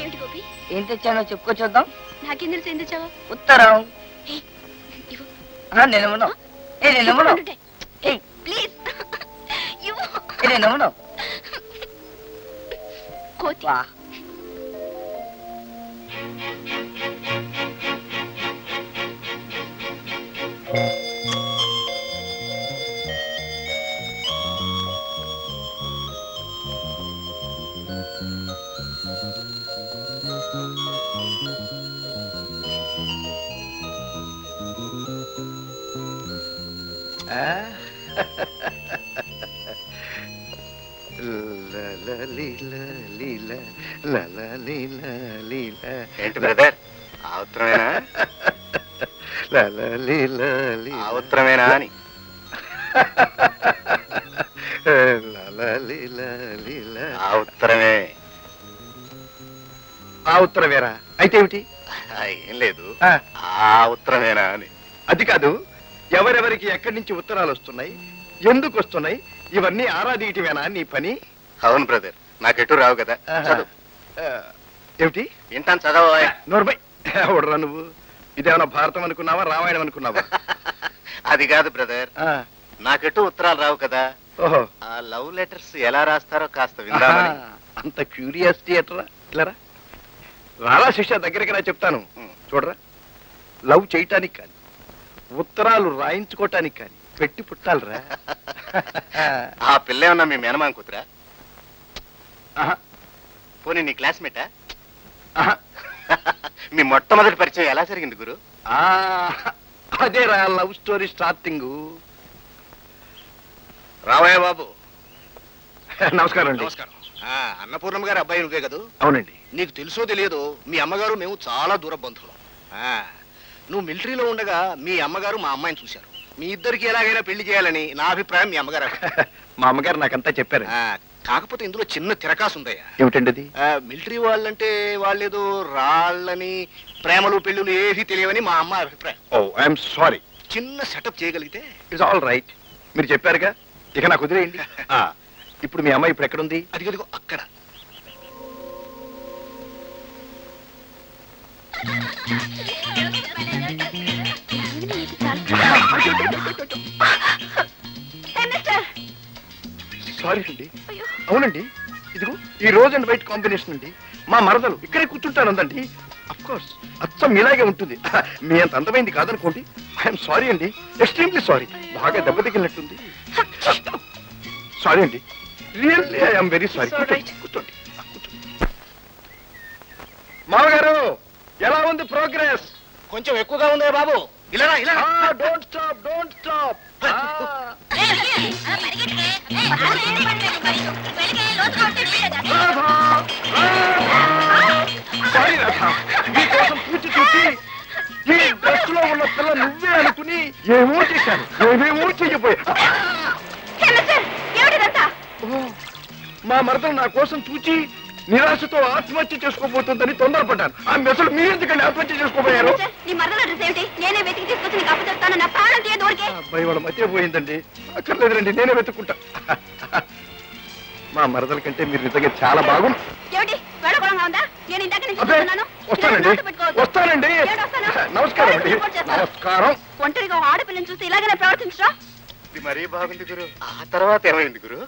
ఏమిటి గోపి? ఏం తెచ్చానో చెప్పుకో చూద్దాం. నాకేం తెలుసు ఏం తెచ్చావా? ఉత్తరం. ఇవ్వను. ఏ. ఏయ్, ప్లీజ్. ఇవ్వను. కోతి. ఏంటి బ్రదర్ ఆ ఉత్తరమేనా అని ఉత్తరమే ఆ ఉత్తరం వేరా అయితే ఏమిటి? ఏం లేదు. ఆ, ఆ ఉత్తరమేనా అని. అది కాదు ఎవరెవరికి ఎక్కడి నుంచి ఉత్తరాలు వస్తున్నాయి ఎందుకు వస్తున్నాయి ఇవన్నీ ఆరాధీయటమేనా నీ పని? అవును బ్రదర్ నాకెటు రావు కదా. చదువు. ఆ, ఏమిటి? వింటాను చదవ నోర్మై ఎవడరా నువ్వు? ఇదేమన్నా భారతం అనుకున్నావా రామాయణం అనుకున్నావా? అది కాదు బ్రదర్. ఆ, నాకెటు ఉత్తరాలు రావు కదా. ఓహో. ఆ లవ్ లెటర్స్ ఎలా రాస్తారో కాస్త విందామని. ఆహా, అంత క్యూరియాసిటీ ఎట్రా? ఇట్లరా? రాలా శిష్య దగ్గరికి రా చెప్తాను. చూడరా లవ్ చేయటానికి కానీ ఉత్తరాలు రాయించుకోవటానికి కానీ పెట్టి పుట్టాలరా. ఆ పిల్ల ఏమన్నా మీ మేనమామ కూతురా? పోనీ నీ క్లాస్మేటా. మీ మొట్టమొదటి పరిచయం ఎలా జరిగింది గురు? అదేరా లవ్ స్టోరీ స్టార్టింగ్. రావయ్య బాబు. నమస్కారం అండి. నమస్కారం. అన్నపూర్ణమ్మ గారి అబ్బాయి నువ్వే కదూ? అవునండి. నీకు తెలుసో తెలియదో మీ అమ్మగారు మేము చాలా దూర బంధువులం. ఆ, నువ్వు మిలిటరీలో ఉండగా మీ అమ్మగారు మా అమ్మాయిని చూశారు. మీ ఇద్దరికి ఎలాగైనా పెళ్ళి చేయాలని నా అభిప్రాయం మీ అమ్మగారు. అభిప్రాయం. మా అమ్మగారు నాకంతా చెప్పారు ఆ, కాకపోతే ఇందులో చిన్న తిరకాసు ఉందయ్యా. ఏమిటండి అది? ఆ, మిలిటరీ వాళ్ళంటే వాళ్ళేదో రాళ్ళని ప్రేమలు పెళ్ళులు ఏవి తెలియవని మా అమ్మ అభిప్రాయం. Oh I'm sorry. చిన్న సెటప్ చేయగలిగితే ఇట్స్ ఆల్ రైట్. మీరు చెప్పారుగా? ఇక నాకు వదిలేయండి. ఆ, ఇప్పుడు మీ అమ్మాయి ఇప్పుడు ఎక్కడుంది? అదిగదిగో అక్కడ. సారీ అండి అవునండి. ఇదిగో ఈ రోజ్ అండ్ వైట్ కాంబినేషన్ అండి. మా మరదలు ఇక్కడే కూర్చుంటాను అందండి. అఫ్ కోర్స్ అచ్చం మీలాగే ఉంటుంది. మీ అంత అందమైంది కాదనుకోండి. ఐఎమ్ సారీ అండి ఎక్స్ట్రీమ్లీ సారీ బాగా దెబ్బతిగినట్టుంది సారీ అండి రియల్లీ ఐఎమ్ వెరీ సారీ. కూర్చోండి మామగారు ఎలా ఉంది ప్రోగ్రెస్? కొంచెం ఎక్కువగా ఉందే బాబు. ఇలా ఇలా. Don't stop don't stop sorry Radha నీకోసం పూచి చూసి ఈ డ్రెస్లో ఉన్న పిల్ల నువ్వే అనుకుని ఏమో చేశాను ఏమేమో చెయ్యబోయా మా మరదలు నా కోసం చూచి నిరాశతో ఆత్మహత్య చేసుకోబోతుందని తొందరపడ్డాను ఆ మెసలు మీరెందుకండి ఆత్మహత్య చేసుకోబోయారు? నీ మరదల అడ్రస్ ఏమిటి? నేనే వెతికి తీసుకొచ్చి నీకు అప్పచెప్తాను నా ప్రాణం తీయ దూరికే. అబ్బాయి వాళ్ళ మధ్య పోయిందండి. అక్కర్లేదురండి నేనే వెతుక్కుంటా. మా మరదల కంటే మీరు నిజంగా చాలా బాగుంది ఏమిటి? వేడకోళంగా ఉందా నేను ఇందాక నుంచి అబ్బే చూస్తున్నాను వస్తానండి. పెట్టుకోవద్దు. వస్తానండి. ఏమిటి వస్తాను? నమస్కారం అండి. పోలీసులకు రిపోర్ట్ చేస్తాను. నమస్కారం. ఒంటరిగా ఆడపిల్లని చూస్తే ఇలాగనే ప్రవర్తించరా? ఇది మరీ బాగుంది గురు. ఆ తర్వాత ఏమైంది గురు?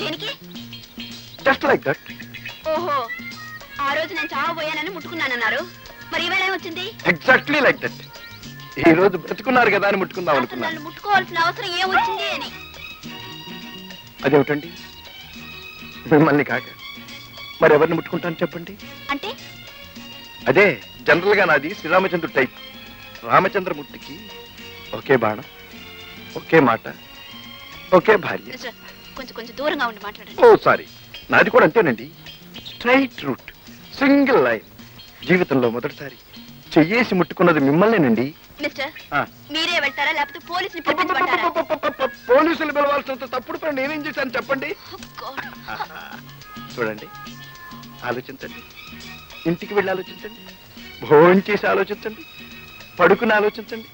దేనికి? జస్ట్ లైక్ దట్ ఓహో ఆ రోజు నేను చావబోయానని ముట్టుకున్నానన్నారు. మరి ఏమొచ్చింది ఎగ్జాక్ట్లీ లైక్ దట్ ఈ రోజు బ్రతుకున్నారు కదా అని ముట్టుకుందాం అనుకున్నాను. నన్ను ముట్టుకోవాల్సిన అవసరం ఏమొచ్చింది అని? అదేమిటండి? మిమ్మల్ని కాక మరి ఎవరిని ముట్టుకుంటాను చెప్పండి? అంటే? అదే జనరల్గా నాది శ్రీరామచంద్రుడు టైప్. రామచంద్రమూర్తికి ఒకే బాణం ఒకే మాట ఒకే భార్య. కొంచెం కొంచెం దూరంగా ఉండి మాట్లాడండి. Oh sorry. నాది కూడా అంతేనండి. స్ట్రైట్ రూట్ సింగిల్ లైన్ జీవితంలో మొదటిసారి. చెయ్యేసి ముట్టుకున్నది మిమ్మల్నేనండి. మిస్టర్ ఆ. మీరే వెళ్తారా? లేకపోతే పోలీసుని పిలిపించమంటారా పోలీసులు పిలవాల్సినంత తప్పుడు పని నేనేం చేశాను చెప్పండి. Oh, God. చూడండి. ఆలోచించండి. ఇంటికి వెళ్ళి ఆలోచించండి. భోజనం చేసి ఆలోచించండి. పడుకుని ఆలోచించండి.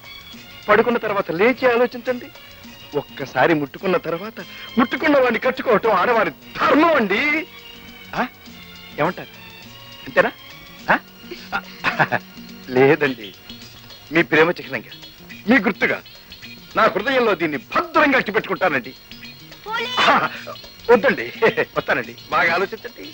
పడుకున్న తర్వాత లేచి ఆలోచించండి. ఒక్కసారి ముట్టుకున్న తర్వాత ముట్టుకున్న వాడిని కట్టుకోవటం ఆడవారి ధర్మం అండి? ఏమంటారు? అంతేనా? లేదండి. మీ ప్రేమ చిహ్నంగా మీ గుర్తుగా నా హృదయంలో దీన్ని భద్రంగా అట్టి పెట్టుకుంటానండి పోలీస్ వద్దండి. వస్తానండి. బాగా ఆలోచించండి.